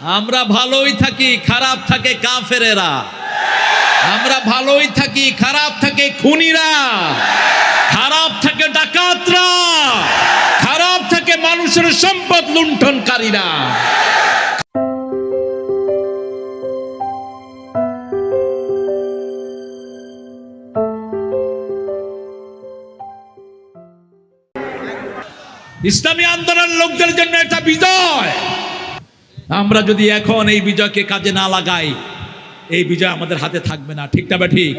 আমরা ভালোই থাকি, খারাপ থাকে কাফেরেরা। আমরা ভালোই থাকি, খারাপ থাকে খুনিরা। খারাপ থাকে ডাকাতরা। খারাপ থাকে মানুষের সম্পদ লুণ্ঠনকারীরা। ইসলামী আন্দোলন লোকদের জন্য এটা বিজয়। আমরা যদি এখন এই বিজয়কে কাজে না লাগাই, এই বিজয় আমাদের হাতে থাকবে না। ঠিক না ঠিক?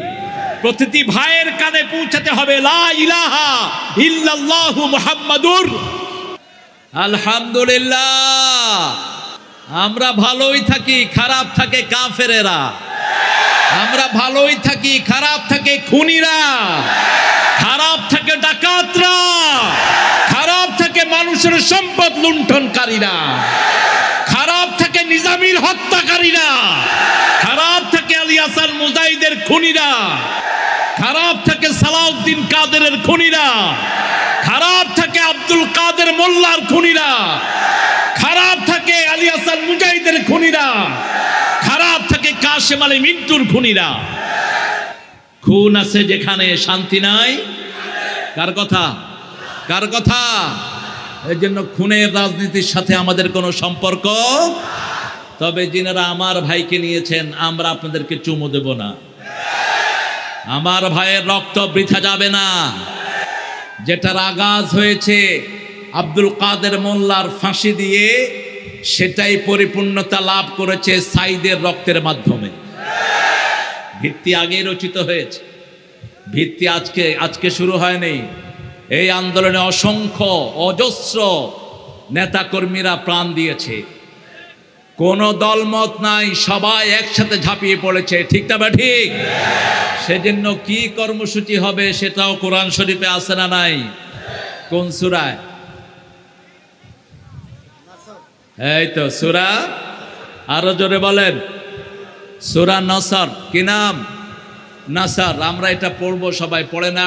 প্রতিটি ভাইয়ের কানে পৌঁছাতে হবে। লা ইলাহা আলহামদুলিল্লাহ। আমরা ভালোই থাকি, খারাপ থাকে কাফেরেরা। আমরা ভালোই থাকি, খারাপ থাকে খুনিরা। খারাপ থাকে ডাকাতরা। খারাপ থাকে মানুষের সম্পদ লুণ্ঠনকারীরা। নিজামির হত্যাকারীরা, খারাপ থেকে আলী হাসান মুজাহিদের খুনিরা, খারাপ থাকে সালাউদ্দিন কাদেরের খুনিরা, খারাপ থেকে আব্দুল কাদের মোল্লার খুনিরা, খারাপ থাকে আলী হাসান মুজাহিদের খুনিরা, খারাপ থাকে কাশেম আলী মিন্টুর খুনিরা। খুন আছে যেখানে শান্তি নাই। কার কথা? কার কথা? এই জন্য খুনের রাজনীতির সাথে আমাদের কোনো সম্পর্ক তবে যিনারা আমার ভাইকে নিয়েছেন, আমরা আপনাদেরকে চুমু দেব না। আমার ভাইয়ের রক্ত বৃথা যাবে না। যেটার আগাজ হয়েছে আব্দুল কাদের মোল্লার ফাঁসি দিয়ে, সেটাই পরিপূর্ণতা লাভ করেছে সাইদের রক্তের মাধ্যমে। ভিত্তি আগেই রচিত হয়েছে। ভিত্তি আজকে আজকে শুরু হয়নি। এই আন্দোলনে অসংখ্য অজস্র নেতাকর্মীরা প্রাণ দিয়েছে। কোনো দলমত নাই, সবাই একসাথে ঝাঁপিয়ে পড়েছে। ঠিক না বা ঠিক? সেজন্য কি কর্মসূচি হবে সেটাও কোরআন শরীফে আছে না নাই? কোন সুরায়? এই তো, সুরা? আরও জোরে বলেন। সুরা নসর, কি নাম? নাসার, আমরা এটা পড়ব সবাই, পড়ে না।